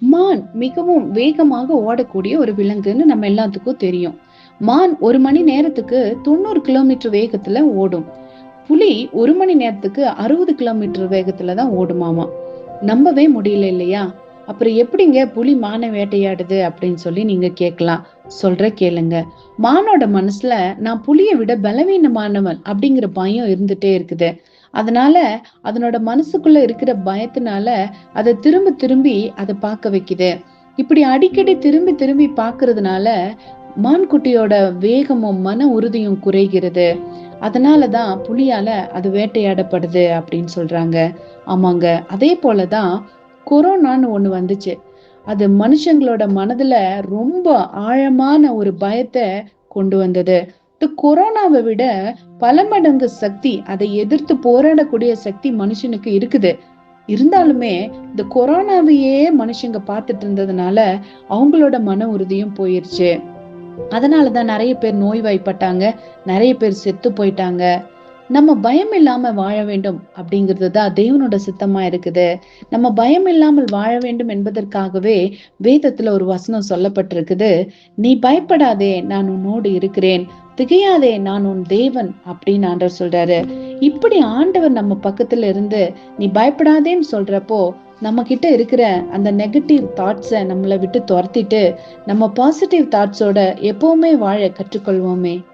மான் மிகவும் வேகமாக ஓடக்கூடிய ஒரு விலங்குன்னு நம்ம எல்லாத்துக்கும் தெரியும். மான் ஒரு மணி நேரத்துக்கு தொண்ணூறு கிலோமீட்டர் வேகத்துல ஓடும். புலி ஒரு மணி நேரத்துக்கு அறுபது கிலோமீட்டர் வேகத்துல தான் ஓடுமாமா? நம்பவே முடியல இல்லையா? அப்புறம் எப்படிங்க புலி மானை வேட்டையாடுது அப்படின்னு சொல்லி நீங்க கேட்கலாம். சொல்ற கேளுங்க. மானோட மனசுல நான் புலியை விட பலவீனமானவன் அப்படிங்கிற பயம் இருந்துட்டே இருக்குது. அதனால அதனோட மனசுக்குள்ள இருக்கிற பயத்தினால அதை திரும்ப திரும்பி அதை பார்க்க வைக்குது. இப்படி அடிக்கடி திரும்பி திரும்பி பார்க்கறதுனால மான்குட்டியோட வேகமும் மன உறுதியும் குறைகிறது. அதனாலதான் புலியால அது வேட்டையாடப்படுது அப்படின்னு சொல்றாங்க. ஆமாங்க. அதே போலதான் கொரோனான்னு ஒண்ணு வந்துச்சு. அது மனுஷங்களோட மனதுல ரொம்ப ஆழமான ஒரு பயத்தை கொண்டு வந்தது. கொரோனாவை விட பல மடங்கு சக்தி அதை எதிர்த்து போராடக்கூடிய சக்தி மனுஷனுக்கு இருக்குது. இருந்தாலுமே இந்த கொரோனாவையே மனுஷங்க பார்த்துட்டு இருந்ததுனால அவங்களோட மன உறுதியும் போயிருச்சு. அதனாலதான் நிறைய பேர் நோய்வாய்ப்பட்டாங்க நிறைய பேர் செத்து போயிட்டாங்க. நம்ம பயம் இல்லாம வாழ வேண்டும் அப்படிங்கிறது தான் தேவனோட சித்தமா இருக்குது. நம்ம பயம் இல்லாமல் வாழ வேண்டும் என்பதற்காகவே வேதத்துல ஒரு வசனம் சொல்லப்பட்டிருக்குது. நீ பயப்படாதே நான் உன்னோடு இருக்கிறேன். திகையாதே நான் உன் தேவன் அப்படின்னு ஆண்டவர் சொல்றாரு. இப்படி ஆண்டவர் நம்ம பக்கத்துல இருந்து நீ பயப்படாதேன்னு சொல்றப்போ நம்ம கிட்ட இருக்கிற அந்த நெகட்டிவ் தாட்ஸை நம்மளை விட்டு துரத்திட்டு நம்ம பாசிட்டிவ் தாட்ஸோட எப்பவுமே வாழ கற்றுக்கொள்வோமே.